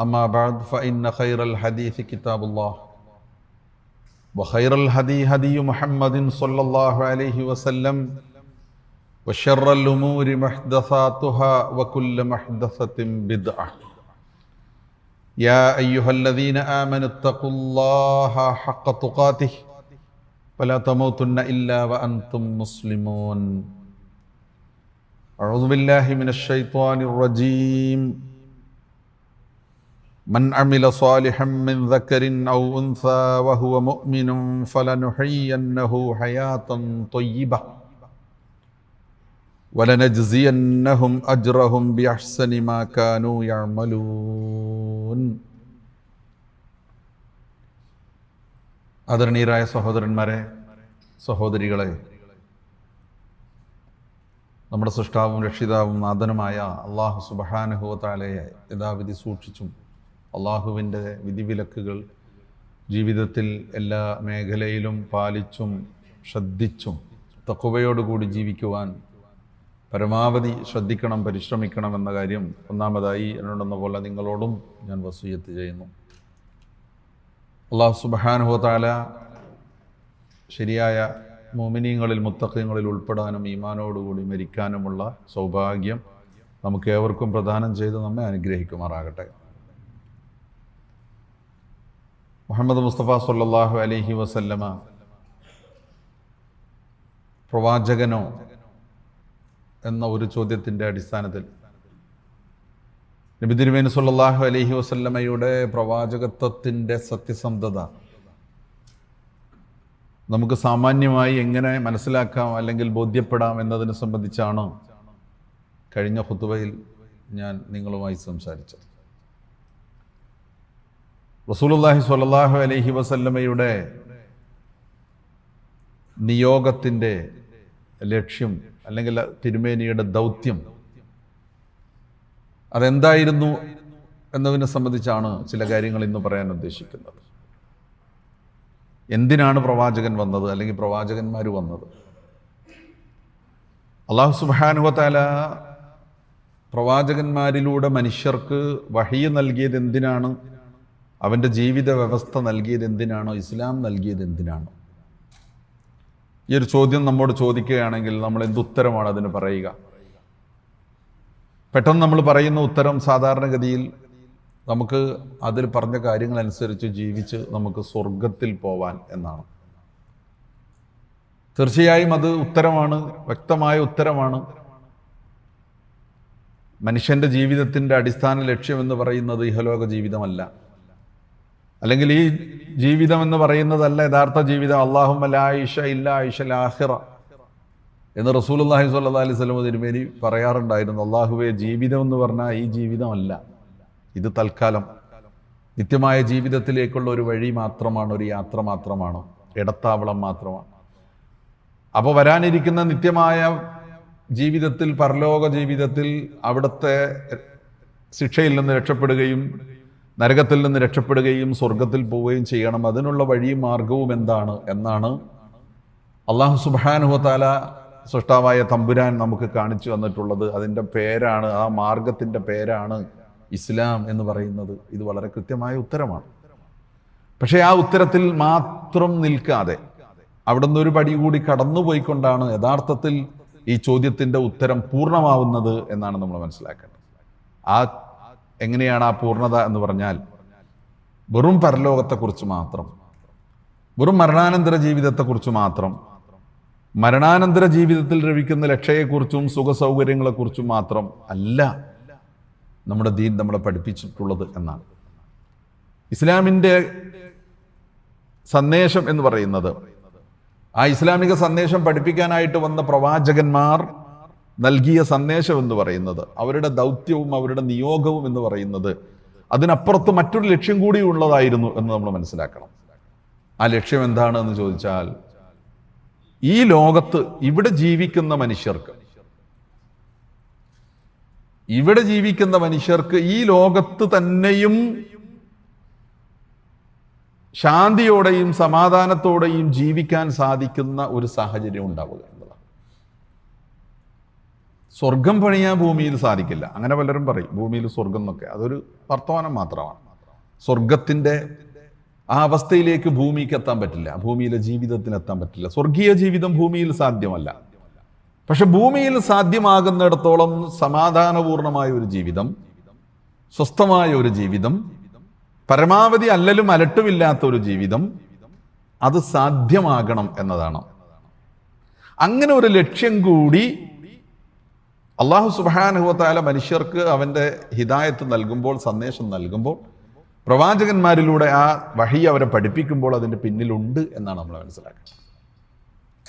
أما بعد فإن خير الحديث كتاب الله وخير الهدي هدي محمد صلى الله عليه وسلم وشر الأمور محدثاتها وكل محدثة بدعة. يا أيها الذين آمنوا اتقوا الله حق تقاته ولا تموتن إلا وأنتم مسلمون. أعوذ بالله من الشيطان الرجيم. من عمل صالحا من ذكر أو أنثى وهو مؤمن فلنحيينه حياة طيبة ولنجزينهم أجرهم بأحسن ما كانوا يعملون ആദരണീയരായ സഹോദരന്മാരെ സഹോദരികളെ നമ്മുടെ സൃഷ്ടാവും രക്ഷിതാവും നാഥനുമായ അള്ളാഹു സുബഹാനുഹുവത്താലയെ യഥാവിധി സൂക്ഷിച്ചും അള്ളാഹുവിന്റെ വിധിവിലക്കുകൾ ജീവിതത്തിൽ എല്ലാ മേഖലയിലും പാലിച്ചും ശ്രദ്ധിച്ചും തക്കുവയോടുകൂടി ജീവിക്കുവാൻ പരമാവധി ശ്രദ്ധിക്കണം പരിശ്രമിക്കണം എന്ന കാര്യം ഒന്നാമതായി എന്നോടെന്ന പോലെ നിങ്ങളോടും ഞാൻ വസൂയത്ത് ചെയ്യുന്നു. അള്ളാഹു സുബഹാനുഹത്താല ശരിയായ മോമിനിയങ്ങളിൽ മുത്തക്കങ്ങളിൽ ഉൾപ്പെടാനും ഈമാനോടുകൂടി മരിക്കാനുമുള്ള സൗഭാഗ്യം നമുക്ക് ഏവർക്കും പ്രദാനം ചെയ്ത് നമ്മെ അനുഗ്രഹിക്കുമാറാകട്ടെ. മുഹമ്മദ് മുസ്തഫ സല്ലാഹു അലഹി വസല്ലമ പ്രവാചകനോ എന്ന ഒരു ചോദ്യത്തിന്റെ അടിസ്ഥാനത്തിൽ നബി തിരുമേനി സല്ലാഹു അലഹി വസല്ലമയുടെ പ്രവാചകത്വത്തിന്റെ സത്യസന്ധത നമുക്ക് സാമാന്യമായി എങ്ങനെ മനസ്സിലാക്കാം അല്ലെങ്കിൽ ബോധ്യപ്പെടാം എന്നതിനെ സംബന്ധിച്ചാണ് കഴിഞ്ഞ ഹുത്തുവയിൽ ഞാൻ നിങ്ങളുമായി സംസാരിച്ചത്. റസൂലുല്ലാഹി സ്വല്ലല്ലാഹു അലൈഹി വസല്ലമയുടെ നിയോഗത്തിന്റെ ലക്ഷ്യം അല്ലെങ്കിൽ തിരുമേനിയുടെ ദൗത്യം അതെന്തായിരുന്നു എന്നതിനെ സംബന്ധിച്ചാണ് ചില കാര്യങ്ങൾ ഇന്ന് പറയാൻ ഉദ്ദേശിക്കുന്നത്. എന്തിനാണ് പ്രവാചകൻ വന്നത് അല്ലെങ്കിൽ പ്രവാചകന്മാർ വന്നത്? അള്ളാഹു സുബാനുവത്താല പ്രവാചകന്മാരിലൂടെ മനുഷ്യർക്ക് വഹിയ നൽകിയത് എന്തിനാണ്? അവന്റെ ജീവിത വ്യവസ്ഥ നൽകിയത് എന്തിനാണോ? ഇസ്ലാം നൽകിയത് എന്തിനാണോ? ഈ ഒരു ചോദ്യം നമ്മോട് ചോദിക്കുകയാണെങ്കിൽ നമ്മൾ എന്തുത്തരമാണ് അതിന് പറയുക? പെട്ടെന്ന് നമ്മൾ പറയുന്ന ഉത്തരം സാധാരണഗതിയിൽ നമുക്ക് അതിൽ പറഞ്ഞ കാര്യങ്ങളനുസരിച്ച് ജീവിച്ച് നമുക്ക് സ്വർഗത്തിൽ പോവാൻ എന്നാണ്. തീർച്ചയായും അത് ഉത്തരമാണ് വ്യക്തമായ ഉത്തരമാണ്. മനുഷ്യന്റെ ജീവിതത്തിന്റെ അടിസ്ഥാന ലക്ഷ്യം എന്ന് പറയുന്നത് ഇഹലോക ജീവിതമല്ല. അല്ലെങ്കിൽ ഈ ജീവിതം എന്ന് പറയുന്നതല്ല യഥാർത്ഥ ജീവിതം. അള്ളാഹും ആയിഷ ഇല്ല ആയിഷ ലാഹിറ എന്ന് റസൂൽ അള്ളാഹി സ്വല്ലാ അലൈഹി സ്വലം തിരുമേനി പറയാറുണ്ടായിരുന്നു. അള്ളാഹുവെ ജീവിതം എന്ന് പറഞ്ഞാൽ ഈ ജീവിതമല്ല. ഇത് തൽക്കാലം. നിത്യമായ ജീവിതത്തിലേക്കുള്ള ഒരു വഴി മാത്രമാണ് ഒരു യാത്ര മാത്രമാണ് ഇടത്താവളം മാത്രമാണ്. അപ്പോൾ വരാനിരിക്കുന്ന നിത്യമായ ജീവിതത്തിൽ പരലോക ജീവിതത്തിൽ അവിടുത്തെ ശിക്ഷയിൽ നിന്ന് രക്ഷപ്പെടുകയും നരകത്തിൽ നിന്ന് രക്ഷപ്പെടുകയും സ്വർഗത്തിൽ പോവുകയും ചെയ്യണം. അതിനുള്ള വഴിയും മാർഗവും എന്താണ് എന്നാണ് അള്ളാഹു സുബാനുഹത്താല സൃഷ്ടാവായ തമ്പുരാൻ നമുക്ക് കാണിച്ചു തന്നിട്ടുള്ളത്. അതിന്റെ പേരാണ് ആ മാർഗത്തിന്റെ പേരാണ് ഇസ്ലാം എന്ന് പറയുന്നത്. ഇത് വളരെ കൃത്യമായ ഉത്തരമാണ്. പക്ഷേ ആ ഉത്തരത്തിൽ മാത്രം നിൽക്കാതെ അവിടെ നിന്നൊരു പടി കൂടി കടന്നുപോയിക്കൊണ്ടാണ് യഥാർത്ഥത്തിൽ ഈ ചോദ്യത്തിന്റെ ഉത്തരം പൂർണമാവുന്നത് എന്നാണ് നമ്മൾ മനസ്സിലാക്കേണ്ടത്. ആ എങ്ങനെയാണ് ആ പൂർണത എന്ന് പറഞ്ഞാൽ വെറും പരലോകത്തെക്കുറിച്ച് മാത്രം. വെറും മരണാനന്തര ജീവിതത്തെക്കുറിച്ച് മാത്രം. മരണാനന്തര ജീവിതത്തിൽ രവിക്കുന്ന രക്ഷയെക്കുറിച്ചും സുഖസൗകര്യങ്ങളെക്കുറിച്ചും മാത്രം അല്ല നമ്മുടെ ദീൻ നമ്മളെ പഠിപ്പിച്ചിട്ടുള്ളത് എന്നാണ്. ഇസ്ലാമിന്റെ സന്ദേശം എന്ന് പറയുന്നത് ആ ഇസ്ലാമിക സന്ദേശം പഠിപ്പിക്കാനായിട്ട് വന്ന പ്രവാചകന്മാർ നൽകിയ സന്ദേശം എന്ന് പറയുന്നത് അവരുടെ ദൗത്യവും അവരുടെ നിയോഗവും എന്ന് പറയുന്നത് അതിനപ്പുറത്ത് മറ്റൊരു ലക്ഷ്യം കൂടി ഉള്ളതായിരുന്നു എന്ന് നമ്മൾ മനസ്സിലാക്കണം. ആ ലക്ഷ്യം എന്താണെന്ന് ചോദിച്ചാൽ ഈ ലോകത്ത് ഇവിടെ ജീവിക്കുന്ന മനുഷ്യർക്ക് ഇവിടെ ജീവിക്കുന്ന മനുഷ്യർക്ക് ഈ ലോകത്ത് തന്നെയും ശാന്തിയോടെയും സമാധാനത്തോടെയും ജീവിക്കാൻ സാധിക്കുന്ന ഒരു സാഹചര്യം ഉണ്ടാവുക സ്വർഗം പണിയാൻ ഭൂമിയിൽ സാധിക്കില്ല. അങ്ങനെ പലരും പറയും ഭൂമിയിൽ സ്വർഗം എന്നൊക്കെ. അതൊരു വർത്തമാനം മാത്രമാണ്. സ്വർഗത്തിന്റെ ആ അവസ്ഥയിലേക്ക് ഭൂമിക്ക് എത്താൻ പറ്റില്ല. ഭൂമിയിലെ ജീവിതത്തിന് എത്താൻ പറ്റില്ല. സ്വർഗീയ ജീവിതം ഭൂമിയിൽ സാധ്യമല്ല. പക്ഷെ ഭൂമിയിൽ സാധ്യമാകുന്നിടത്തോളം സമാധാനപൂർണമായ ഒരു ജീവിതം സ്വസ്ഥമായ ഒരു ജീവിതം പരമാവധി അല്ലലും അലട്ടുമില്ലാത്ത ഒരു ജീവിതം അത് സാധ്യമാകണം എന്നതാണ്. അങ്ങനെ ഒരു ലക്ഷ്യം കൂടി അള്ളാഹു സുബാനുഭവത്തായ മനുഷ്യർക്ക് അവന്റെ ഹിദായത്ത് നൽകുമ്പോൾ സന്ദേശം നൽകുമ്പോൾ പ്രവാചകന്മാരിലൂടെ ആ വഴി അവരെ പഠിപ്പിക്കുമ്പോൾ അതിന്റെ പിന്നിലുണ്ട് എന്നാണ് നമ്മൾ മനസ്സിലാക്കുന്നത്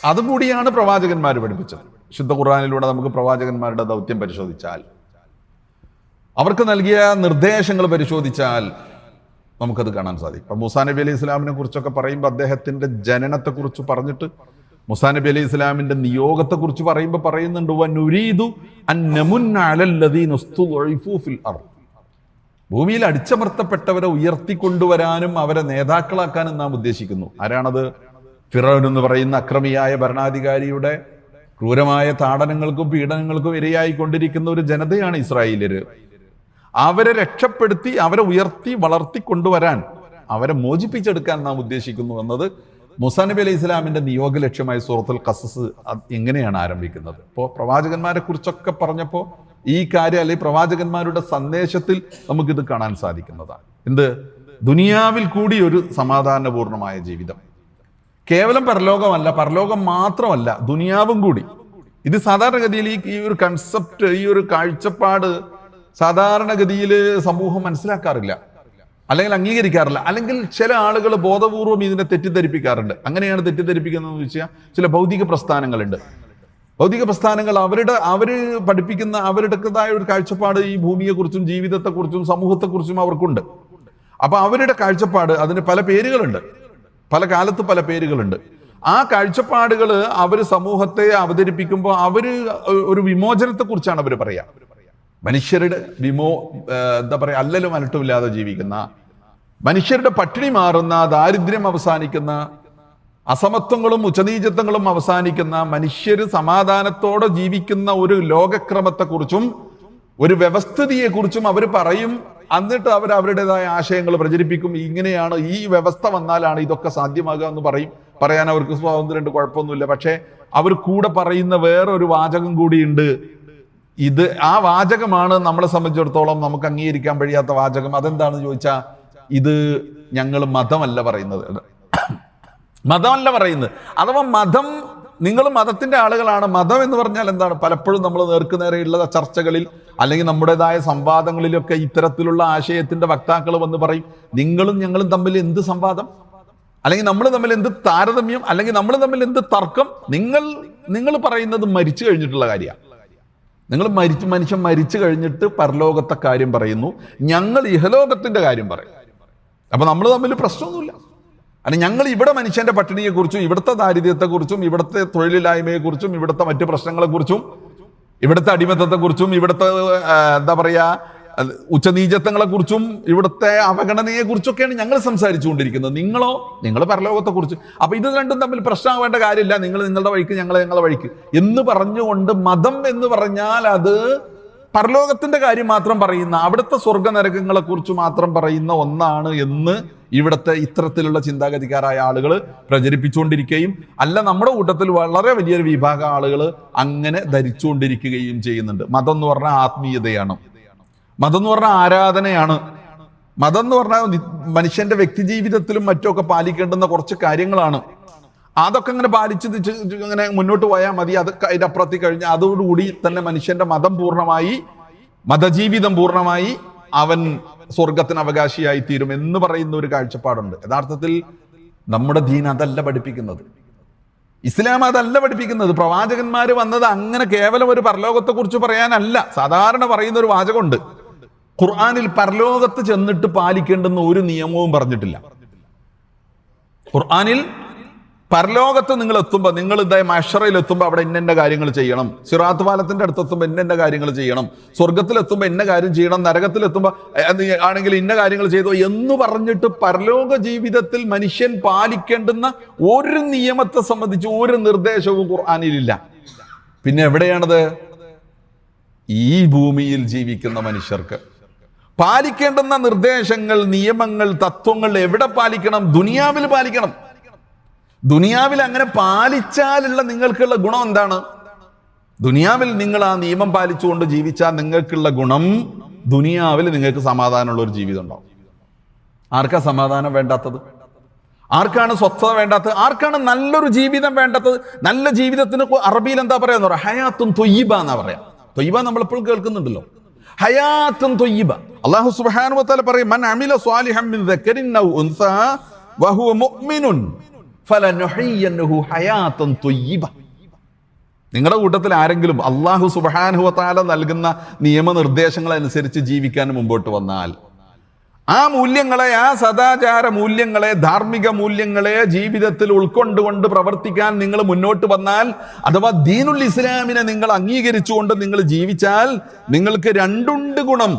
അതുകൂടിയാണ് പ്രവാചകന്മാർ പഠിപ്പിച്ചത്. ശുദ്ധ ഖുർആാനിലൂടെ നമുക്ക് പ്രവാചകന്മാരുടെ ദൗത്യം പരിശോധിച്ചാൽ അവർക്ക് നൽകിയ നിർദ്ദേശങ്ങൾ പരിശോധിച്ചാൽ നമുക്കത് കാണാൻ സാധിക്കും. ഇപ്പം മൂസാ നബി അലൈഹി ഇസ്ലാമിനെ കുറിച്ചൊക്കെ പറയുമ്പോൾ അദ്ദേഹത്തിന്റെ ജനനത്തെക്കുറിച്ച് പറഞ്ഞിട്ട് മുസാ നബി അലൈഹി ഇസ്ലാമിന്റെ നിയോഗത്തെക്കുറിച്ച് പറയുമ്പോൾ പറയുന്നുണ്ട് ഭൂമിയിൽ അടിച്ചമർത്തപ്പെട്ടവരെ ഉയർത്തിക്കൊണ്ടുവരാനും അവരെ നേതാക്കളാക്കാനും നാം ഉദ്ദേശിക്കുന്നു. ആരാണത്? ഫിറോൻ എന്ന് പറയുന്ന അക്രമിയായ ഭരണാധികാരിയുടെ ക്രൂരമായ താടനങ്ങൾക്കും പീഡനങ്ങൾക്കും ഇരയായി കൊണ്ടിരിക്കുന്ന ഒരു ജനതയാണ് ഇസ്രായേലര് അവരെ രക്ഷപ്പെടുത്തി അവരെ ഉയർത്തി വളർത്തി കൊണ്ടുവരാൻ അവരെ മോചിപ്പിച്ചെടുക്കാൻ നാം ഉദ്ദേശിക്കുന്നു എന്നത് മുസാ നബി അലൈഹി ഇസ്ലാമിന്റെ നിയോഗ ലക്ഷ്യമായി സൂറത്തുൽ ഖസസ് എങ്ങനെയാണ് ആരംഭിക്കുന്നത്? ഇപ്പോൾ പ്രവാചകന്മാരെ കുറിച്ചൊക്കെ പറഞ്ഞപ്പോൾ ഈ കാര്യം അല്ലെങ്കിൽ പ്രവാചകന്മാരുടെ സന്ദേശത്തിൽ നമുക്കിത് കാണാൻ സാധിക്കുന്നതാണ്. എന്ത്? ദുനിയാവിൽ കൂടി ഒരു സമാധാനപൂർണമായ ജീവിതം. കേവലം പരലോകമല്ല പരലോകം മാത്രമല്ല ദുനിയാവും കൂടി. ഇത് സാധാരണഗതിയിൽ ഈ ഈ ഒരു കൺസെപ്റ്റ് ഈ ഒരു കാഴ്ചപ്പാട് സാധാരണഗതിയിൽ സമൂഹം മനസ്സിലാക്കാറില്ല. അല്ലെങ്കിൽ അംഗീകരിക്കാറില്ല. അല്ലെങ്കിൽ ചില ആളുകൾ ബോധപൂർവം ഇതിനെ തെറ്റിദ്ധരിപ്പിക്കാറുണ്ട്. അങ്ങനെയാണ് തെറ്റിദ്ധരിപ്പിക്കുന്നതെന്ന് വെച്ചാൽ ചില ഭൗതിക പ്രസ്ഥാനങ്ങളുണ്ട്. ഭൗതിക പ്രസ്ഥാനങ്ങൾ അവരുടെ അവർ പഠിപ്പിക്കുന്ന അവരുടേതായ ഒരു കാഴ്ചപ്പാട് ഈ ഭൂമിയെക്കുറിച്ചും ജീവിതത്തെക്കുറിച്ചും സമൂഹത്തെക്കുറിച്ചും അവർക്കുണ്ട്. അപ്പോൾ അവരുടെ കാഴ്ചപ്പാട് അതിന് പല പേരുകളുണ്ട്. പല കാലത്ത് പല പേരുകളുണ്ട്. ആ കാഴ്ചപ്പാടുകൾ അവർ സമൂഹത്തെ അവതരിപ്പിക്കുമ്പോൾ അവർ ഒരു വിമോചനത്തെക്കുറിച്ചാണ് അവർ പറയുക മനുഷ്യരുടെ വിമോ എന്താ പറയുക അല്ലലും അലട്ടുമില്ലാതെ ജീവിക്കുന്ന മനുഷ്യരുടെ പട്ടിണി മാറുന്ന ദാരിദ്ര്യം അവസാനിക്കുന്ന അസമത്വങ്ങളും ഉച്ചനീചത്വങ്ങളും അവസാനിക്കുന്ന മനുഷ്യർ സമാധാനത്തോടെ ജീവിക്കുന്ന ഒരു ലോകക്രമത്തെക്കുറിച്ചും ഒരു വ്യവസ്ഥിതിയെക്കുറിച്ചും അവർ പറയും. എന്നിട്ട് അവർ അവരുടേതായ ആശയങ്ങൾ പ്രചരിപ്പിക്കും. ഇങ്ങനെയാണ് ഈ വ്യവസ്ഥ വന്നാലാണ് ഇതൊക്കെ സാധ്യമാകുക എന്ന് പറയും. പറയാൻ അവർക്ക് സ്വാതന്ത്ര്യമുണ്ട് കുഴപ്പമൊന്നുമില്ല. പക്ഷേ അവർ കൂടെ പറയുന്ന വേറൊരു വാചകം കൂടിയുണ്ട്. ഇത് ആ വാചകമാണ് നമ്മളെ സംബന്ധിച്ചിടത്തോളം നമുക്ക് അംഗീകരിക്കാൻ കഴിയാത്ത വാചകം. അതെന്താണെന്ന് ചോദിച്ചാൽ ഇത് ഞങ്ങൾ മതമല്ല പറയുന്നത്. മതമല്ല പറയുന്നത്. അഥവാ മതം നിങ്ങൾ മതത്തിന്റെ ആളുകളാണ്. മതം എന്ന് പറഞ്ഞാൽ എന്താണ്? പലപ്പോഴും നമ്മൾ നേർക്കുനേരെയുള്ള ചർച്ചകളിൽ അല്ലെങ്കിൽ നമ്മുടേതായ സംവാദങ്ങളിലൊക്കെ ഇത്തരത്തിലുള്ള ആശയത്തിന്റെ വക്താക്കൾ വന്ന് പറയും നിങ്ങളും ഞങ്ങളും തമ്മിൽ എന്ത് സംവാദം? അല്ലെങ്കിൽ നമ്മൾ തമ്മിൽ എന്ത് താരതമ്യം? അല്ലെങ്കിൽ നമ്മൾ തമ്മിൽ എന്ത് തർക്കം? നിങ്ങൾ നിങ്ങൾ പറയുന്നത് മരിച്ചു കഴിഞ്ഞിട്ടുള്ള കാര്യമാണ് നിങ്ങൾ മരിച്ച് മനുഷ്യൻ മരിച്ചു കഴിഞ്ഞിട്ട് പരലോകത്തെ കാര്യം പറയുന്നു. ഞങ്ങൾ ഇഹലോകത്തിന്റെ കാര്യം പറയും. അപ്പൊ നമ്മൾ തമ്മിൽ പ്രശ്നമൊന്നുമില്ല. അല്ല ഞങ്ങൾ ഇവിടെ മനുഷ്യന്റെ പട്ടിണിയെക്കുറിച്ചും ഇവിടുത്തെ ദാരിദ്ര്യത്തെക്കുറിച്ചും ഇവിടുത്തെ തൊഴിലില്ലായ്മയെക്കുറിച്ചും ഇവിടുത്തെ മറ്റു പ്രശ്നങ്ങളെക്കുറിച്ചും ഇവിടുത്തെ അടിമത്തത്തെക്കുറിച്ചും ഇവിടുത്തെ എന്താ പറയുക ഉച്ചനീചത്വങ്ങളെക്കുറിച്ചും ഇവിടുത്തെ അവഗണനയെക്കുറിച്ചൊക്കെയാണ് ഞങ്ങൾ സംസാരിച്ചുകൊണ്ടിരിക്കുന്നത്. നിങ്ങളോ നിങ്ങൾ പരലോകത്തെക്കുറിച്ച്. അപ്പോൾ ഇത് രണ്ടും തമ്മിൽ പ്രശ്നമാവേണ്ട കാര്യമില്ല. നിങ്ങൾ നിങ്ങളുടെ വഴിക്ക് ഞങ്ങൾ ഞങ്ങളുടെ വഴിക്ക്. എന്ന് പറഞ്ഞുകൊണ്ട് മതം എന്ന് പറഞ്ഞാൽ അത് പരലോകത്തിന്റെ കാര്യം മാത്രം പറയുന്ന അവിടുത്തെ സ്വർഗ നരകങ്ങളെ കുറിച്ച് മാത്രം പറയുന്ന ഒന്നാണ് എന്ന് ഇവിടുത്തെ ഇത്തരത്തിലുള്ള ചിന്താഗതിക്കാരായ ആളുകൾ പ്രചരിപ്പിച്ചുകൊണ്ടിരിക്കുകയും അല്ല നമ്മുടെ കൂട്ടത്തിൽ വളരെ വലിയൊരു വിഭാഗം ആളുകൾ അങ്ങനെ ധരിച്ചുകൊണ്ടിരിക്കുകയും ചെയ്യുന്നുണ്ട്. മതം എന്ന് പറഞ്ഞാൽ ആത്മീയതയാണ്. മതം എന്ന് പറഞ്ഞാൽ ആരാധനയാണ്. മതം എന്ന് പറഞ്ഞാൽ മനുഷ്യന്റെ വ്യക്തി ജീവിതത്തിലും മറ്റുമൊക്കെ പാലിക്കേണ്ടുന്ന കുറച്ച് കാര്യങ്ങളാണ്. അതൊക്കെ അങ്ങനെ പാലിച്ച് അങ്ങനെ മുന്നോട്ട് പോയാൽ മതി. അത് അതിന്റെ അപ്പുറത്തി കഴിഞ്ഞ് അതോടുകൂടി തന്നെ മനുഷ്യന്റെ മതം പൂർണമായി മതജീവിതം പൂർണമായി അവൻ സ്വർഗത്തിന് അവകാശിയായി തീരും എന്ന് പറയുന്ന ഒരു കാഴ്ചപ്പാടുണ്ട്. യഥാർത്ഥത്തിൽ നമ്മുടെ ദീൻ അതല്ല പഠിപ്പിക്കുന്നത്. ഇസ്ലാം അതല്ല പഠിപ്പിക്കുന്നത്. പ്രവാചകന്മാർ വന്നത് അങ്ങനെ കേവലം ഒരു പരലോകത്തെക്കുറിച്ച് പറയാനല്ല. സാധാരണ പറയുന്ന ഒരു വാചകമുണ്ട്. ഖുർആാനിൽ പരലോകത്ത് ചെന്നിട്ട് പാലിക്കേണ്ടുന്ന ഒരു നിയമവും പറഞ്ഞിട്ടില്ല. ഖുർആനിൽ പരലോകത്ത് നിങ്ങൾ എത്തുമ്പോൾ നിങ്ങൾ ഇതായ മഷറയിൽ എത്തുമ്പോൾ അവിടെ ഇന്നെന്റെ കാര്യങ്ങൾ ചെയ്യണം. സിറാത്ത് പാലത്തിന്റെ അടുത്ത് എത്തുമ്പോൾ ഇന്ന കാര്യങ്ങൾ ചെയ്യണം. സ്വർഗത്തിലെത്തുമ്പോൾ ഇന്ന കാര്യം ചെയ്യണം. നരകത്തിലെത്തുമ്പോൾ ആണെങ്കിൽ ഇന്ന കാര്യങ്ങൾ ചെയ്തു എന്ന് പറഞ്ഞിട്ട് പരലോക ജീവിതത്തിൽ മനുഷ്യൻ പാലിക്കേണ്ടുന്ന ഒരു നിയമത്തെ സംബന്ധിച്ച് ഒരു നിർദ്ദേശവും ഖുർആാനിലില്ല. പിന്നെ എവിടെയാണത്? ഈ ഭൂമിയിൽ ജീവിക്കുന്ന മനുഷ്യർക്ക്. പാലിക്കേണ്ടുന്ന നിർദ്ദേശങ്ങൾ നിയമങ്ങൾ തത്വങ്ങൾ എവിടെ പാലിക്കണം? ദുനിയാവിൽ പാലിക്കണം. ദുനിയാവിൽ അങ്ങനെ പാലിച്ചാലുള്ള നിങ്ങൾക്കുള്ള ഗുണം എന്താണ്? ദുനിയാവിൽ നിങ്ങൾ ആ നിയമം പാലിച്ചുകൊണ്ട് ജീവിച്ചാൽ നിങ്ങൾക്കുള്ള ഗുണം ദുനിയാവിൽ നിങ്ങൾക്ക് സമാധാനമുള്ള ഒരു ജീവിതം ഉണ്ടാവും. ആർക്കാ സമാധാനം വേണ്ടാത്തത്? ആർക്കാണ് സ്വസ്ഥത വേണ്ടാത്തത്? ആർക്കാണ് നല്ലൊരു ജീവിതം വേണ്ടാത്തത്? നല്ല ജീവിതത്തിന് അറബിയിൽ എന്താ പറയാന്ന് പറയാം ഹയാത്തും തൊയ്യബ എന്നാ പറയാം. തൊയ്യബ നമ്മളെപ്പോഴും കേൾക്കുന്നുണ്ടല്ലോ. ഹയാത്തും തൊയ്യബ. അള്ളാഹു സുബ്ഹാനഹു വതആല പറയും മൻ അമില തൊയ്യബ. നിങ്ങളുടെ കൂട്ടത്തിൽ ആരെങ്കിലും അള്ളാഹു സുബ്ഹാനഹു വതആല നൽകുന്ന നിയമനിർദ്ദേശങ്ങൾ അനുസരിച്ച് ജീവിക്കാൻ മുമ്പോട്ട് വന്നാൽ ആ മൂല്യങ്ങളെ ആ സദാചാര മൂല്യങ്ങളെ ധാർമ്മിക മൂല്യങ്ങളെ ജീവിതത്തിൽ ഉൾക്കൊണ്ടുകൊണ്ട് പ്രവർത്തിക്കാൻ നിങ്ങൾ മുന്നോട്ട് വന്നാൽ അഥവാ ദീനുൽ ഇസ്ലാമിനെ നിങ്ങൾ അംഗീകരിച്ചുകൊണ്ട് നിങ്ങൾ ജീവിച്ചാൽ നിങ്ങൾക്ക് രണ്ടുണ്ട് ഗുണം.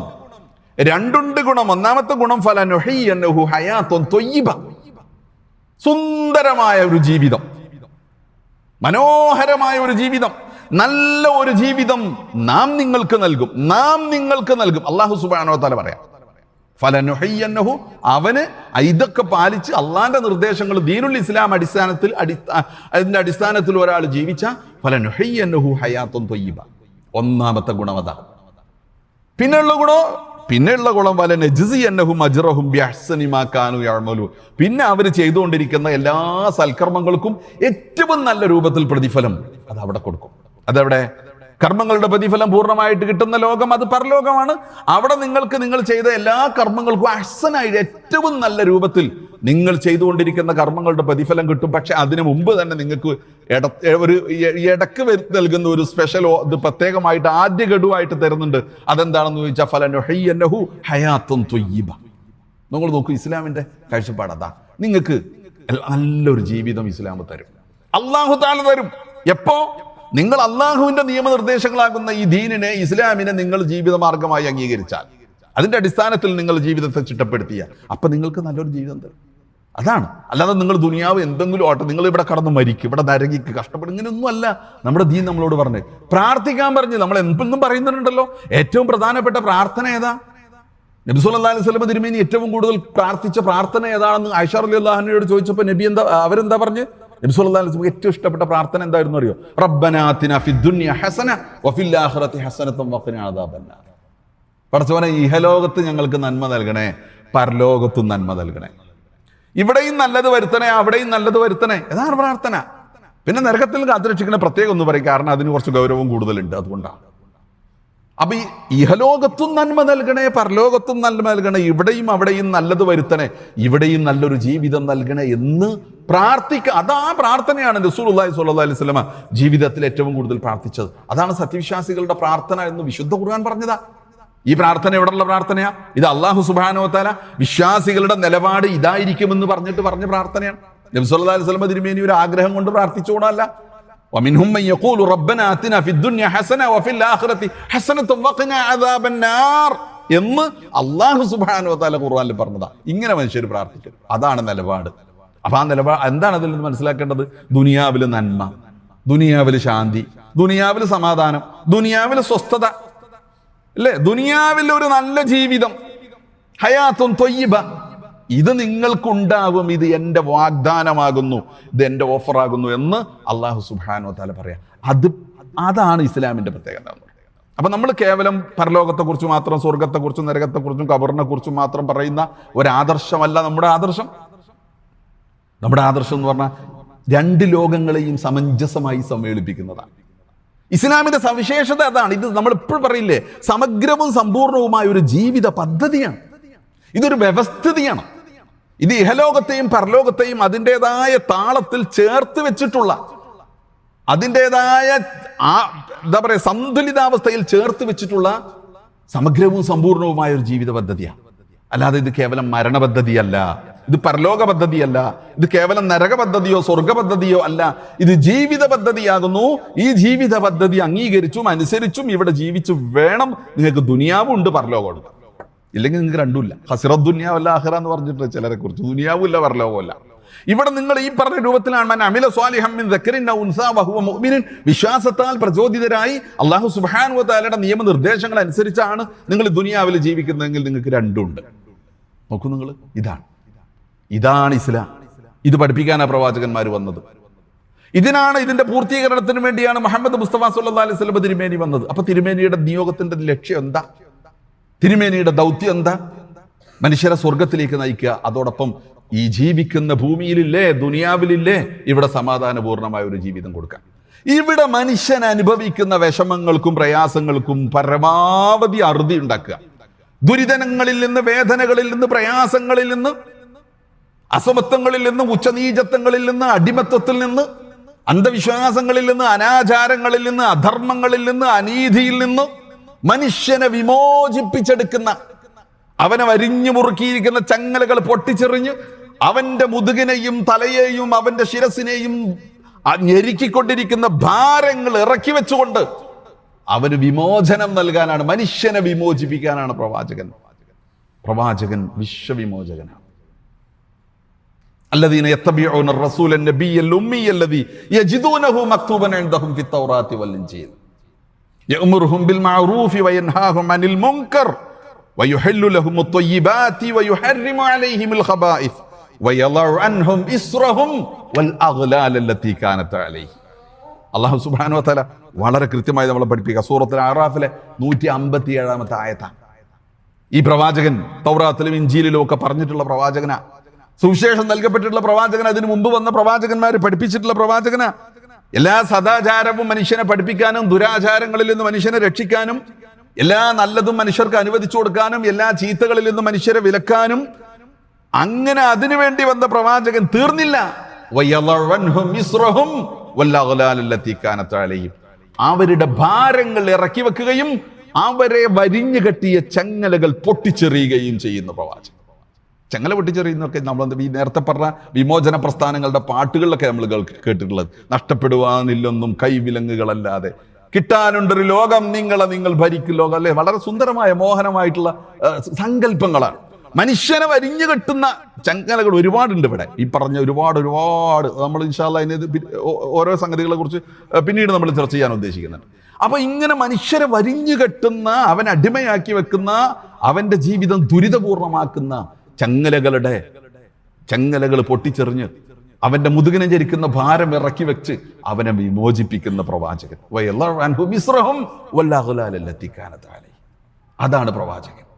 രണ്ടുണ്ട് ഗുണം. ഒന്നാമത്തെ ഗുണം ഫലനുഹയ്യന്നഹു ഹയാത്തുൻ ത്വയ്യിബ സുന്ദരമായ ഒരു ജീവിതം. മനോഹരമായ ഒരു ജീവിതം. നല്ല ഒരു ജീവിതം നാം നിങ്ങൾക്ക് നൽകും. നാം നിങ്ങൾക്ക് നൽകും. അള്ളാഹു സുബാനോ തല പറയാം. ഫലനുഹയ്യന്നഹു അവന് ഇതൊക്കെ പാലിച്ച് അള്ളാന്റെ നിർദ്ദേശങ്ങൾ ദീനുൽ ഇസ്ലാം അടിസ്ഥാനത്തിൽ അടി അതിന്റെ അടിസ്ഥാനത്തിൽ ഒരാൾ ജീവിച്ച ഫലനുഹയ്യന്നഹു ഹയാത്തും തൊയ്യബ. ഒന്നാമത്തെ ഗുണം പിന്നെയുള്ള ഗുണോ? പിന്നെയുള്ള ഗുണം വല നജ്സി എന്നഹും അജ്റഹും ബിഅഹ്സനി യാഴ്മലു പിന്നെ അവർ ചെയ്തുകൊണ്ടിരിക്കുന്ന എല്ലാ സൽക്കർമ്മങ്ങൾക്കും ഏറ്റവും നല്ല രൂപത്തിൽ പ്രതിഫലം അത് അവിടെ കൊടുക്കും. അതവിടെ? കർമ്മങ്ങളുടെ പ്രതിഫലം പൂർണമായിട്ട് കിട്ടുന്ന ലോകം അത് പരലോകമാണ്. അവിടെ നിങ്ങൾക്ക് നിങ്ങൾ ചെയ്ത എല്ലാ കർമ്മങ്ങൾക്കും അഹ്സനായിട്ട് ഏറ്റവും നല്ല രൂപത്തിൽ നിങ്ങൾ ചെയ്തുകൊണ്ടിരിക്കുന്ന കർമ്മങ്ങളുടെ പ്രതിഫലം കിട്ടും. പക്ഷെ അതിനു മുമ്പ് തന്നെ നിങ്ങൾക്ക് ഇട ഒരു ഇടയ്ക്ക് വരുത്തി നൽകുന്ന ഒരു സ്പെഷ്യൽ ഇത് പ്രത്യേകമായിട്ട് ആദ്യ ഗഡുവായിട്ട് തരുന്നുണ്ട്. അതെന്താണെന്ന് ചോദിച്ചാൽ ഫലനുഹയ്യന്നഹു ഹയാത്തും തൊയ്യബ. നിങ്ങൾ നോക്കൂ ഇസ്ലാമിന്റെ കാഴ്ചപ്പാട് അതാ. നിങ്ങൾക്ക് നല്ലൊരു ജീവിതം ഇസ്ലാം തരും. അള്ളാഹു താല തരും. എപ്പോ? നിങ്ങൾ അള്ളാഹുവിന്റെ നിയമനിർദ്ദേശങ്ങളാകുന്ന ഈ ദീനിനെ ഇസ്ലാമിനെ നിങ്ങൾ ജീവിതമാർഗമായി അംഗീകരിച്ചാൽ. അതിന്റെ അടിസ്ഥാനത്തിൽ നിങ്ങൾ ജീവിതത്തെ ചിട്ടപ്പെടുത്തിയ അപ്പൊ നിങ്ങൾക്ക് നല്ലൊരു ജീവിതം തരും. അതാണ്. അല്ലാതെ നിങ്ങൾ ദുനിയാവ് എന്തെങ്കിലും ആട്ടെ നിങ്ങൾ ഇവിടെ കടന്ന് മരിക്കും ഇവിടെ നരകിക്ക് കഷ്ടപ്പെടും ഇങ്ങനെയൊന്നും അല്ല. നമ്മുടെ ദീൻ നമ്മളോട് പറഞ്ഞ്. പ്രാർത്ഥിക്കാൻ പറഞ്ഞ്. നമ്മൾ എന്തെന്നും പറയുന്നുണ്ടല്ലോ. ഏറ്റവും പ്രധാനപ്പെട്ട പ്രാർത്ഥന ഏതാ? നബിസുല്ലാ അലൈഹി സ്വലമ തിരുമേനി ഏറ്റവും കൂടുതൽ പ്രാർത്ഥിച്ച പ്രാർത്ഥന ഏതാണെന്ന് ആയിഷ അലി അള്ളാഹിനോട് ചോദിച്ചപ്പോൾ നബി എന്താ അവരെന്താ പറഞ്ഞ്? നബി സല്ലല്ലാഹു അലൈഹി ഏറ്റവും ഇഷ്ടപ്പെട്ട പ്രാർത്ഥന എന്തായിരുന്നു അറിയോ? റബ്ബനാത്തിന ഫിദ്ദുനിയ ഹസന വഫിൽ ഹസനത്തും വഖിന അദാബന്ന ഇഹലോകത്ത് ഞങ്ങൾക്ക് നന്മ നൽകണേ പരലോകത്തും നന്മ നൽകണേ. ഇവിടെയും നല്ലത് വരുത്തണേ അവിടെയും നല്ലത് വരുത്തണേ. ഏതാണ് പ്രാർത്ഥന. പിന്നെ നരകത്തിൽ കാത്തുരക്ഷിക്കുന്ന പ്രത്യേകം ഒന്ന് പറയും കാരണം അതിന് കുറച്ച് ഗൗരവം കൂടുതലുണ്ട് അതുകൊണ്ടാണ്. അപ്പൊ ഈ ഇഹലോകത്തും നന്മ നൽകണേ പരലോകത്തും നന്മ നൽകണേ ഇവിടെയും അവിടെയും നല്ലത് വരുത്തണേ ഇവിടെയും നല്ലൊരു ജീവിതം നൽകണേ എന്ന് പ്രാർത്ഥിക്കുക അതാ പ്രാർത്ഥനയാണ് റസൂലുള്ളാഹി സ്വല്ലല്ലാഹി അലൈഹി വസല്ലമ ജീവിതത്തിൽ ഏറ്റവും കൂടുതൽ പ്രാർത്ഥിച്ചത്. അതാണ് സത്യവിശ്വാസികളുടെ പ്രാർത്ഥന എന്ന് വിശുദ്ധ ഖുർആൻ പറഞ്ഞതാ. ഈ പ്രാർത്ഥന എവിടെയുള്ള പ്രാർത്ഥനയാ ഇത് അള്ളാഹു സുബാനോ താല വിശ്വാസികളുടെ നിലപാട് ഇതായിരിക്കുമെന്ന് പറഞ്ഞിട്ട് പറഞ്ഞ പ്രാർത്ഥനയാണ് നബി സല്ലല്ലാഹു അലൈഹി വസല്ലമ തിരുമേനി ഒരു ആഗ്രഹം കൊണ്ട് പ്രാർത്ഥിച്ചുകൂടല്ല ومنهم من يقول ربنا آتنا في الدنيا حسنة وفي الآخرة حسنة وقنا عذاب النار എന്ന് അള്ളാഹു സുബാനു താല ഖുർആനിൽ പറഞ്ഞതാ ഇങ്ങനെ മനുഷ്യർ പ്രാർത്ഥിക്കും അതാണ് നിലപാട് അപ്പൊ ആ നിലപാട് എന്താണ് അതിൽ നിന്ന് മനസ്സിലാക്കേണ്ടത് ദുനിയാവില് നന്മ ദുനിയാവില് ശാന്തി ദുനിയാവില് സമാധാനം ദുനിയാവില് സ്വസ്ഥത അല്ലേ? ദുനിയാവിൽ ഒരു നല്ല ജീവിതം. ഹയാത്തും തൊയ്യബ. ഇത് നിങ്ങൾക്കുണ്ടാകും ഇത് എന്റെ വാഗ്ദാനമാകുന്നു. ഇത് എന്റെ ഓഫറാകുന്നു എന്ന് അള്ളാഹു സുബാനോ താല പറയാം. അത് അതാണ് ഇസ്ലാമിന്റെ പ്രത്യേകത. അപ്പൊ നമ്മൾ കേവലം പരലോകത്തെക്കുറിച്ച് മാത്രം സ്വർഗത്തെക്കുറിച്ചും നരകത്തെക്കുറിച്ചും കബറിനെ കുറിച്ചും മാത്രം പറയുന്ന ഒരാദർശമല്ല നമ്മുടെ ആദർശം. നമ്മുടെ ആദർശം എന്ന് പറഞ്ഞാൽ രണ്ട് ലോകങ്ങളെയും സമഞ്ജസമായി സമ്മേളിപ്പിക്കുന്നതാണ് ഇസ്ലാമിന്റെ സവിശേഷത അതാണ്. ഇത് നമ്മൾ എപ്പോഴും പറയില്ലേ സമഗ്രവും സമ്പൂർണവുമായ ഒരു ജീവിത പദ്ധതിയാണ്. ഇതൊരു വ്യവസ്ഥിതിയാണ്. ഇത് ഇഹലോകത്തെയും പരലോകത്തെയും അതിന്റെതായ താളത്തിൽ ചേർത്ത് വെച്ചിട്ടുള്ള അതിന്റെതായ എന്താ പറയുക സന്തുലിതാവസ്ഥയിൽ ചേർത്ത് വെച്ചിട്ടുള്ള സമഗ്രവും സമ്പൂർണവുമായ ഒരു ജീവിത പദ്ധതിയാണ്. അല്ലാതെ ഇത് കേവലം മരണ പദ്ധതിയല്ല ഇത് പരലോക പദ്ധതിയല്ല. ഇത് കേവലം നരക പദ്ധതിയോ സ്വർഗ പദ്ധതിയോ അല്ല. ഇത് ജീവിത പദ്ധതിയാകുന്നു. ഈ ജീവിത പദ്ധതി അംഗീകരിച്ചും അനുസരിച്ചും ഇവിടെ ജീവിച്ചു വേണം. നിങ്ങൾക്ക് ദുനിയാവും ഉണ്ട് പരലോകമുണ്ട് ഇല്ലെങ്കിൽ നിങ്ങൾക്ക് രണ്ടുമില്ല. ഹസിറ ദുനിയാവല്ല അഹ്റ എന്ന് പറഞ്ഞിട്ട് ചിലരെ കുറിച്ച്. ദുനിയാവും ഇല്ല പരലോകമല്ല ഇവിടെ നിങ്ങൾ ഈ പറഞ്ഞ രൂപത്തിലാണ് അമില സ്വാലിഹമ്മിൻ വിശ്വാസത്താൽ പ്രചോദിതരായി അള്ളാഹു സുബ്ഹാനഹു വ തആലയുടെ നിയമനിർദ്ദേശങ്ങൾ അനുസരിച്ചാണ് നിങ്ങൾ ദുനിയാവിൽ ജീവിക്കുന്നതെങ്കിൽ നിങ്ങൾക്ക് രണ്ടുണ്ട് നോക്കൂ നിങ്ങൾ. ഇതാണ്. ഇതാണ് ഇസ്ലാം. ഇത് പഠിപ്പിക്കാനാണ് പ്രവാചകന്മാർ വന്നത്. ഇതിനാണ് ഇതിന്റെ പൂർത്തീകരണത്തിന് വേണ്ടിയാണ് മുഹമ്മദ് മുസ്തഫ സല്ലല്ലാഹു അലൈഹി വസല്ലം തിരുമേനി വന്നത്. അപ്പൊ തിരുമേനിയുടെ നിയോഗത്തിന്റെ ലക്ഷ്യം എന്താ? തിരുമേനിയുടെ ദൗത്യം എന്താ? മനുഷ്യരെ സ്വർഗത്തിലേക്ക് നയിക്കുക. അതോടൊപ്പം ഈ ജീവിക്കുന്ന ഭൂമിയിലില്ലേ ദുനിയാവിലില്ലേ ഇവിടെ സമാധാനപൂർണമായ ഒരു ജീവിതം കൊടുക്കാം. ഇവിടെ മനുഷ്യൻ അനുഭവിക്കുന്ന വിഷമങ്ങൾക്കും പ്രയാസങ്ങൾക്കും പരമാവധി അറുതി ഉണ്ടാക്കുക. ദുരിതനങ്ങളിൽ നിന്ന് വേദനകളിൽ നിന്ന് പ്രയാസങ്ങളിൽ നിന്ന് അസമത്വങ്ങളിൽ നിന്ന് ഉച്ചനീചത്വങ്ങളിൽ നിന്ന് അടിമത്വത്തിൽ നിന്ന് അന്ധവിശ്വാസങ്ങളിൽ നിന്ന് അനാചാരങ്ങളിൽ നിന്ന് അധർമ്മങ്ങളിൽ നിന്ന് അനീതിയിൽ നിന്ന് മനുഷ്യനെ വിമോചിപ്പിച്ചെടുക്കുന്ന അവനെ വരിഞ്ഞു മുറുക്കിയിരിക്കുന്ന ചങ്ങലകൾ പൊട്ടിച്ചെറിഞ്ഞ് അവന്റെ മുതുകിനെയും തലയെയും അവന്റെ ശിരസിനെയും ഞെരുക്കിക്കൊണ്ടിരിക്കുന്ന ഭാരങ്ങൾ ഇറക്കി വെച്ചുകൊണ്ട് അവന് വിമോചനം നൽകാനാണ് മനുഷ്യനെ വിമോചിപ്പിക്കാനാണ് പ്രവാചകൻ. പ്രവാചകൻ വിശ്വവിമോചകനാണ്. അല്ലദീന യത്തബിഊന റസൂല നബിയ്യൽ ഉമ്മിയല്ലദി യജിദൂനഹു മക്തൂബൻ ഇൻദഹും ഫി തൗറാത്തി വൽ ഇൻജീൽ. യഅ്മുറുഹും ബിൽ മഅറൂഫി വയൻഹാഹും അനിൽ മുൻകർ വയുഹില്ലു ലഹും അത്വയ്യിബാതി വയുഹർരിമു അലൈഹിം അൽ ഖബായിസ് വയളഉ അൻഹും ഇസ്റഹും വൽ അഗ്ലാൽ അല്ലതി കാനത അലൈഹി. അല്ലാഹു സുബ്ഹാനഹു വതആല വളരെ കൃത്യമായി നമ്മളെ പഠിപ്പിക്കുക. സൂറത്തുൽ അറാഫിലെ നൂറ്റി അമ്പത്തി ഏഴാമത്തെ ആയത്താണ് ഈ പ്രവാചകൻ തൗറാത്തിലും ഇഞ്ചിയിലും ഒക്കെ പറഞ്ഞിട്ടുള്ള പ്രവാചകനാണ് സുവിശേഷം നൽകപ്പെട്ടിട്ടുള്ള പ്രവാചകൻ അതിനു മുമ്പ് വന്ന പ്രവാചകന്മാർ പഠിപ്പിച്ചിട്ടുള്ള പ്രവാചകന. എല്ലാ സദാചാരവും മനുഷ്യനെ പഠിപ്പിക്കാനും ദുരാചാരങ്ങളിൽ നിന്ന് മനുഷ്യനെ രക്ഷിക്കാനും എല്ലാ നല്ലതും മനുഷ്യർക്ക് അനുവദിച്ചു കൊടുക്കാനും എല്ലാ ചീത്തകളിൽ നിന്ന് മനുഷ്യരെ വിലക്കാനും അങ്ങനെ അതിനുവേണ്ടി വന്ന പ്രവാചകൻ തീർന്നില്ല. അവരുടെ ഭാരങ്ങൾ ഇറക്കി വെക്കുകയും അവരെ വരിഞ്ഞു കെട്ടിയ ചങ്ങലകൾ പൊട്ടിച്ചെറിയുകയും ചെയ്യുന്ന പ്രവാചകൻ. ചങ്ങല പൊട്ടിച്ചെറിയുന്നൊക്കെ നമ്മൾ ഈ നേരത്തെ പറഞ്ഞ വിമോചന പ്രസ്ഥാനങ്ങളുടെ പാട്ടുകളിലൊക്കെ നമ്മൾ കേട്ടിട്ടുള്ളത്. നഷ്ടപ്പെടുവാനില്ലൊന്നും കൈവിലങ്ങുകളല്ലാതെ കിട്ടാനുണ്ടൊരു ലോകം നിങ്ങളെ നിങ്ങൾ ഭരിക്കും ലോകം. അല്ലേ? വളരെ സുന്ദരമായ മോഹനമായിട്ടുള്ള സങ്കല്പങ്ങളാണ്. മനുഷ്യനെ വരിഞ്ഞു കെട്ടുന്ന ചങ്ങലകൾ ഒരുപാടുണ്ട് ഇവിടെ. ഈ പറഞ്ഞ ഒരുപാട് ഒരുപാട്. നമ്മൾ ഇൻഷാല്ല അതിന് ഓരോ സംഗതികളെ കുറിച്ച് പിന്നീട് നമ്മൾ ചർച്ച ചെയ്യാൻ ഉദ്ദേശിക്കുന്നുണ്ട്. അപ്പൊ ഇങ്ങനെ മനുഷ്യരെ വരിഞ്ഞു കെട്ടുന്ന അവൻ അടിമയാക്കി വെക്കുന്ന അവന്റെ ജീവിതം ദുരിതപൂർണമാക്കുന്ന ചങ്ങലകളുടെ ചങ്ങലകൾ പൊട്ടിച്ചെറിഞ്ഞ് അവന്റെ മുതുകിനെ ജരിക്കുന്ന ഭാരം ഇറക്കി വെച്ച് അവനെ വിമോചിപ്പിക്കുന്ന പ്രവാചകൻ. അതാണ് പ്രവാചകൻ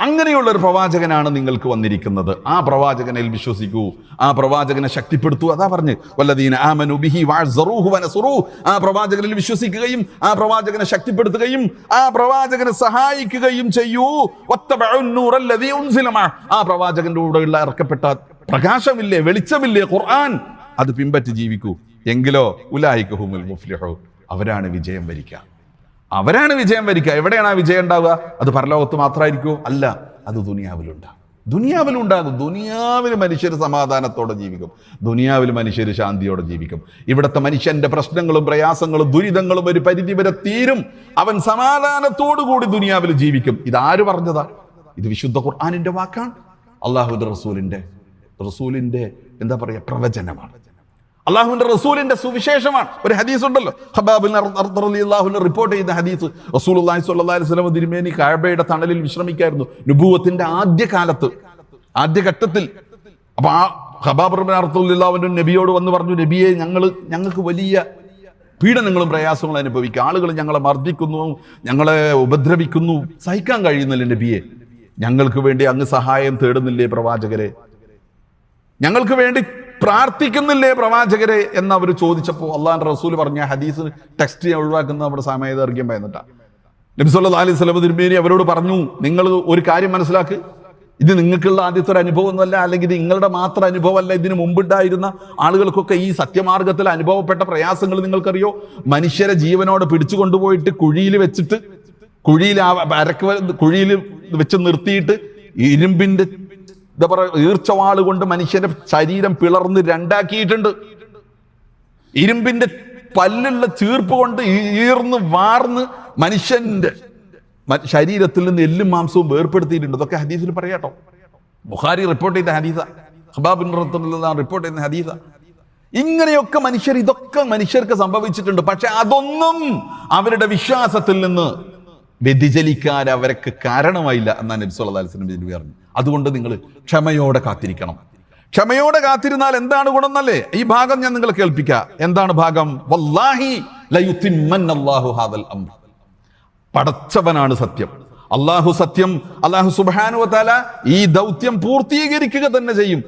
അങ്ങനെയുള്ള ഒരു പ്രവാചകനാണ് നിങ്ങൾക്ക് വന്നിരിക്കുന്നത്. ആ പ്രവാചകനിൽ വിശ്വസിക്കൂ. ആ പ്രവാചകനെ ശക്തിപ്പെടുത്തൂ. അതാ പറഞ്ഞ് വല്ലദീന ആമനു ബിഹി ആ പ്രവാചകനിൽ വിശ്വസിക്കുകയും ആ പ്രവാചകനെ ശക്തിപ്പെടുത്തുകയും ആ പ്രവാചകനെ സഹായിക്കുകയും ചെയ്യൂ. ആ പ്രവാചകന്റെ കൂടെയുള്ള ഇറക്കപ്പെട്ട പ്രകാശമില്ലേ വെളിച്ചമില്ലേ ഖുർആൻ? അത് പിൻപറ്റി ജീവിക്കൂ. എങ്കിലോ ഉലായിക്കുഹുമുൽ മുഫ്ലിഹു. അവരാണ് വിജയം വരിക്കുക അവരാണ് വിജയം വരിക്കുക എവിടെയാണ് ആ വിജയം ഉണ്ടാവുക? അത് പരലോകത്ത് മാത്രമായിരിക്കുമോ അല്ല അത് ദുനിയാവിലുണ്ടാകും. ദുനിയാവിലുണ്ടാകും. ദുനിയാവിൽ മനുഷ്യർ സമാധാനത്തോടെ ജീവിക്കും. ദുനിയാവിൽ മനുഷ്യർ ശാന്തിയോടെ ജീവിക്കും. ഇവിടുത്തെ മനുഷ്യന്റെ പ്രശ്നങ്ങളും പ്രയാസങ്ങളും ദുരിതങ്ങളും ഒരു പരിധി വരെ തീരും. അവൻ സമാധാനത്തോടു കൂടി ദുനിയാവിൽ ജീവിക്കും. ഇതാര് പറഞ്ഞതാ? ഇത് വിശുദ്ധ ഖുർആാനിന്റെ വാക്കാണ്. അള്ളാഹുദ് റസൂലിന്റെ. റസൂലിന്റെ എന്താ പറയുക പ്രവചനമാണ്. അള്ളാഹുവിന്റെ റസൂലിന്റെ സുവിശേഷമാണ്. ഒരു ഹദീസ് ഉണ്ടല്ലോ ഹബാബിൻ അള്ളാഹുവിന്റെ റിപ്പോർട്ട് ചെയ്ത ഹദീസ്. റസൂൽ അള്ളാഹി വസല്ലം തിരുമേനി കായബയുടെ തണലിൽ വിശ്രമിക്കായിരുന്നു. നുബൂവത്തിന്റെ ആദ്യ കാലത്ത് ആദ്യ ഘട്ടത്തിൽ അപ്പൊ ആ ഹബാബ് റബിൻ അർത്തുല്ലാവിന്റെ നബിയോട് വന്ന് പറഞ്ഞു നബിയെ ഞങ്ങൾ ഞങ്ങൾക്ക് വലിയ പീഡനങ്ങളും പ്രയാസങ്ങളും അനുഭവിക്കുക ആളുകൾ ഞങ്ങളെ മർദ്ദിക്കുന്നു ഞങ്ങളെ ഉപദ്രവിക്കുന്നു. സഹിക്കാൻ കഴിയുന്നില്ല നബിയെ. ഞങ്ങൾക്ക് വേണ്ടി അങ്ങ് സഹായം തേടുന്നില്ലേ പ്രവാചകരെ? ഞങ്ങൾക്ക് വേണ്ടി പ്രാർത്ഥിക്കുന്നില്ലേ പ്രവാചകരെ എന്ന് അവർ ചോദിച്ചപ്പോൾ അള്ളാഹാൻ റസൂൽ പറഞ്ഞ ഹദീസ് ടെക്സ്റ്റ് ഒഴിവാക്കുന്ന നമ്മുടെ സമയദൈർഘ്യം പറയുന്നിട്ടാണ് നബിസ്വല്ലാ അലൈഹി സ്വലം തിരുമേനി അവരോട് പറഞ്ഞു നിങ്ങൾ ഒരു കാര്യം മനസ്സിലാക്ക്. ഇത് നിങ്ങൾക്കുള്ള ആദ്യത്തെ ഒരു അനുഭവം ഒന്നുമല്ല അല്ലെങ്കിൽ നിങ്ങളുടെ മാത്രം അനുഭവമല്ല. ഇതിന് മുമ്പുണ്ടായിരുന്ന ആളുകൾക്കൊക്കെ ഈ സത്യമാർഗത്തിൽ അനുഭവപ്പെട്ട പ്രയാസങ്ങൾ നിങ്ങൾക്കറിയോ? മനുഷ്യരെ ജീവനോട് പിടിച്ചു കൊണ്ടുപോയിട്ട് കുഴിയിൽ വെച്ചിട്ട് കുഴിയിൽ അരക്ക് കുഴിയിൽ വെച്ച് നിർത്തിയിട്ട് ഇരുമ്പിന്റെ എന്താ പറയുക ഈർച്ചവാൾ കൊണ്ട് മനുഷ്യന്റെ ശരീരം പിളർന്ന് രണ്ടാക്കിയിട്ടുണ്ട്. ഇരുമ്പിന്റെ പല്ലുള്ള ചീർപ്പ് കൊണ്ട് ഈർന്ന് വാർന്ന് മനുഷ്യന്റെ ശരീരത്തിൽ നിന്ന് എല്ലും മാംസവും വേർപ്പെടുത്തിയിട്ടുണ്ട്. അതൊക്കെ ഹദീസിൽ പറയാട്ടോ. ബുഖാരി റിപ്പോർട്ട് ചെയ്ത ഹദീസ. ഹബാബിൻ റിപ്പോർട്ട് ചെയ്യുന്ന ഹദീസ. ഇങ്ങനെയൊക്കെ മനുഷ്യർ ഇതൊക്കെ മനുഷ്യർക്ക് സംഭവിച്ചിട്ടുണ്ട്. പക്ഷെ അതൊന്നും അവരുടെ വിശ്വാസത്തിൽ നിന്ന് വ്യതിചലിക്കാൻ അവർക്ക് കാരണമായില്ല എന്നാണ് നബി അലിസ്ലം പറഞ്ഞു അതുകൊണ്ട് നിങ്ങൾ ക്ഷമയോടെ കാത്തിരിക്കണം. ക്ഷമയോടെ കാത്തിരുന്നാൽ എന്താണ് ഗുണം എന്നല്ലേ ഈ ഭാഗം ഞാൻ നിങ്ങളെ കേൾപ്പിക്കുക എന്താണ് ഭാഗം? വല്ലാഹി ഹാദൽ പടച്ചവനാണ് സത്യം. അള്ളാഹു സത്യം അള്ളാഹു സുബാനു വതആല ഈ ദൗത്യം പൂർത്തീകരിക്കുക തന്നെ ചെയ്യും.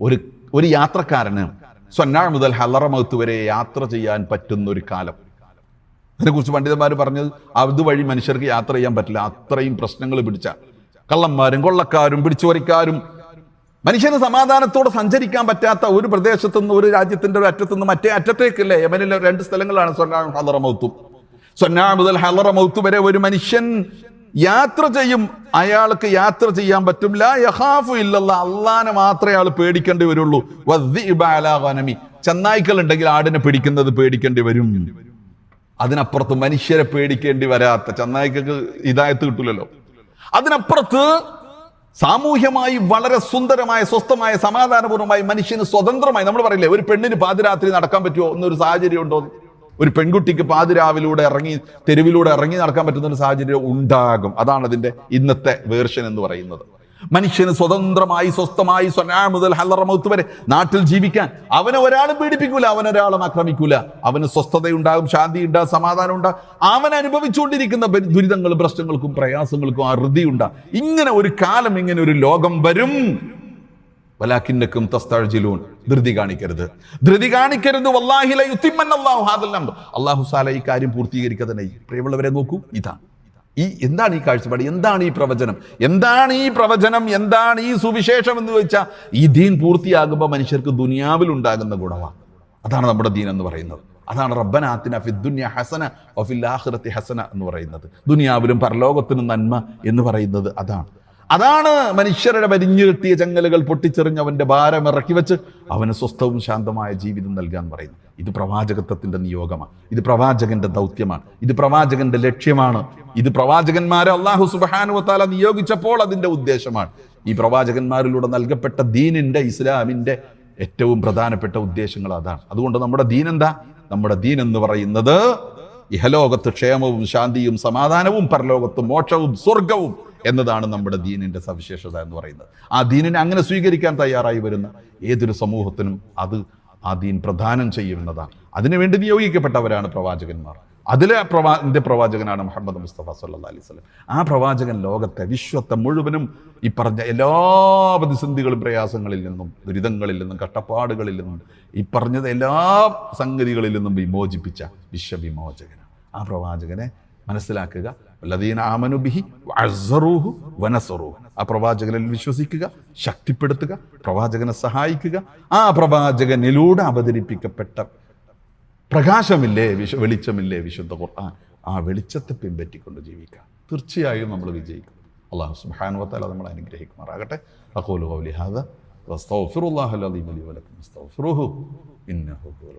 ഒരു ഒരു യാത്രക്കാരന് സൊന്നാ മുതൽ ഹലറമൗത്ത് വരെ യാത്ര ചെയ്യാൻ പറ്റുന്ന ഒരു കാലം. അതിനെക്കുറിച്ച് പണ്ഡിതന്മാർ പറഞ്ഞത് അതുവഴി മനുഷ്യർക്ക് യാത്ര ചെയ്യാൻ പറ്റില്ല. അത്രയും പ്രശ്നങ്ങൾ പിടിച്ച കള്ളന്മാരും കൊള്ളക്കാരും പിടിച്ചുവരിക്കാരും മനുഷ്യന് സമാധാനത്തോടെ സഞ്ചരിക്കാൻ പറ്റാത്ത ഒരു പ്രദേശത്തു ഒരു രാജ്യത്തിന്റെ ഒരു അറ്റത്തു മറ്റേ അറ്റത്തേക്കല്ലേ? യമനിലെ രണ്ട് സ്ഥലങ്ങളാണ് സൊന്നാ ഹലറമൗത്തും സ്വന്നാ മുതൽ ഹലറമൗത്ത് വരെ ഒരു മനുഷ്യൻ യാത്ര ചെയ്യും. അയാൾക്ക് യാത്ര ചെയ്യാൻ പറ്റും. ലാ യഹാഫു ഇല്ലല്ല. അള്ളാനെ മാത്രമേ അയാൾ പേടിക്കേണ്ടി വരുള്ളൂ. ചെന്നായ്ക്കൾ ഉണ്ടെങ്കിൽ ആടിനെ പിടിക്കുന്നത് പേടിക്കേണ്ടി വരും. അതിനപ്പുറത്ത് മനുഷ്യരെ പേടിക്കേണ്ടി വരാത്ത ചെന്നായ്ക്കൾക്ക് ഇതായത്ത് കിട്ടില്ലല്ലോ അതിനപ്പുറത്ത് സാമൂഹ്യമായി വളരെ സുന്ദരമായ സ്വസ്ഥമായ സമാധാനപൂർവമായി മനുഷ്യന് സ്വതന്ത്രമായി നമ്മൾ പറയില്ലേ ഒരു പെണ്ണിന് പാതിരാത്രി നടക്കാൻ പറ്റുമോ എന്നൊരു സാഹചര്യം ഉണ്ടോ? ഒരു പെൺകുട്ടിക്ക് പാതിരാവിലൂടെ ഇറങ്ങി തെരുവിലൂടെ ഇറങ്ങി നടക്കാൻ പറ്റുന്ന ഒരു സാഹചര്യം ഉണ്ടാകും. അതാണ് അതിന്റെ ഇന്നത്തെ വേർഷൻ എന്ന് പറയുന്നത്. മനുഷ്യന് സ്വതന്ത്രമായി സ്വസ്ഥമായി സ്വനാ മുതൽ ഹല്ലറമൗത്ത് വരെ നാട്ടിൽ ജീവിക്കാൻ. അവനെ ഒരാളും പീഡിപ്പിക്കൂല അവനൊരാളും ആക്രമിക്കൂല. അവന് സ്വസ്ഥതയുണ്ടാകും ശാന്തി ഉണ്ടാകും സമാധാനം ഉണ്ടാകും അവൻ അനുഭവിച്ചുകൊണ്ടിരിക്കുന്ന ദുരിതങ്ങളും പ്രശ്നങ്ങൾക്കും പ്രയാസങ്ങൾക്കും അറുതിയുണ്ടാകും ഇങ്ങനെ ഒരു കാലം ഇങ്ങനെ ഒരു ലോകം വരും. വലാക്കിന്നക്കും തസ്താഴ്ജിലൂൺ ധൃതി കാണിക്കരുത്. ധൃതി കാണിക്കരുത്. വല്ലാഹി യുത്തിമ്മൻ ഹാദൽ അംർ. അല്ലാഹു സാല ഈ കാര്യം പൂർത്തീകരിക്കുക തന്നെ. പ്രിയമുള്ളവരെ നോക്കൂ ഇതാണ്. ഈ എന്താണ് ഈ കാഴ്ചപ്പാട്? എന്താണ് ഈ പ്രവചനം? എന്താണ് ഈ പ്രവചനം? എന്താണ് ഈ സുവിശേഷം എന്ന് ചോദിച്ചാൽ ഈ ദീൻ പൂർത്തിയാകുമ്പോൾ മനുഷ്യർക്ക് ദുനിയാവിൽ ഉണ്ടാകുന്ന ഗുണമാണ്. അതാണ് നമ്മുടെ ദീൻ എന്ന് പറയുന്നത്. അതാണ് റബ്ബനാത്തിന ഫിദ്ദുന്യ ഹസന വഫിൽ ആഖിറത്തി ഹസന എന്ന് പറയുന്നത്. ദുനിയാവിലും പരലോകത്തിനും നന്മ എന്ന് പറയുന്നത് അതാണ്. അതാണ് മനുഷ്യരുടെ വരിഞ്ഞു കിട്ടിയ ചങ്ങലുകൾ പൊട്ടിച്ചെറിഞ്ഞ് അവന്റെ ഭാരം ഇറക്കി വെച്ച് അവന് സ്വസ്ഥവും ശാന്തമായ ജീവിതം നൽകാൻ പറയുന്നു ഇത് പ്രവാചകത്വത്തിന്റെ നിയോഗമാണ്. ഇത് പ്രവാചകന്റെ ദൗത്യമാണ്. ഇത് പ്രവാചകന്റെ ലക്ഷ്യമാണ്. ഇത് പ്രവാചകന്മാരെ അള്ളാഹു സുബാനുവത്താല നിയോഗിച്ചപ്പോൾ അതിന്റെ ഉദ്ദേശമാണ്. ഈ പ്രവാചകന്മാരിലൂടെ നൽകപ്പെട്ട ദീനിന്റെ ഇസ്ലാമിന്റെ ഏറ്റവും പ്രധാനപ്പെട്ട ഉദ്ദേശങ്ങൾ അതാണ്. അതുകൊണ്ട് നമ്മുടെ ദീൻ എന്താ നമ്മുടെ ദീൻ എന്ന് പറയുന്നത് ഇഹലോകത്ത് ക്ഷേമവും ശാന്തിയും സമാധാനവും പരലോകത്ത് മോക്ഷവും സ്വർഗവും എന്നതാണ് നമ്മുടെ ദീനിന്റെ സവിശേഷത എന്ന് പറയുന്നത്. ആ ദീനിനെ അങ്ങനെ സ്വീകരിക്കാൻ തയ്യാറായി വരുന്ന ഏതൊരു സമൂഹത്തിനും അത് ആ ദീൻ പ്രദാനം ചെയ്യുന്നതാണ്. അതിനുവേണ്ടി നിയോഗിക്കപ്പെട്ടവരാണ് പ്രവാചകന്മാർ. അതിലെ പ്രവാ ഇന്ത്യ പ്രവാചകനാണ് മുഹമ്മദ് മുസ്തഫ സല്ലാ അലൈഹി സ്വലം ആ പ്രവാചകൻ ലോകത്തെ വിശ്വത്തെ മുഴുവനും ഈ പറഞ്ഞ എല്ലാ പ്രതിസന്ധികളും പ്രയാസങ്ങളിൽ നിന്നും ദുരിതങ്ങളിൽ നിന്നും കഷ്ടപ്പാടുകളിൽ നിന്നും ഈ പറഞ്ഞത് എല്ലാ സംഗതികളിൽ നിന്നും വിമോചിപ്പിച്ച വിശ്വവിമോചകനാണ്. ആ പ്രവാചകനെ മനസ്സിലാക്കുക. ആ പ്രവാചകനിൽ വിശ്വസിക്കുക ശക്തിപ്പെടുത്തുക പ്രവാചകനെ സഹായിക്കുക ആ പ്രവാചകനിലൂടെ അവതരിപ്പിക്കപ്പെട്ട പ്രകാശമില്ലേ വിശ വെളിച്ചമില്ലേ വിശുദ്ധ ഖുർആൻ ആ വെളിച്ചത്തെ പിൻപറ്റിക്കൊണ്ട് ജീവിക്കുക. തീർച്ചയായും നമ്മൾ വിജയിക്കും. അള്ളാഹു സുബ്ഹാനഹു നമ്മൾ അനുഗ്രഹിക്കുമാറാകട്ടെ. അഖൂലു ഹാദ വസ്തഗ്ഫിറുല്ലാഹൽ അലീം ലി വലക്കും. ഇന്നഹു ഹുവൽ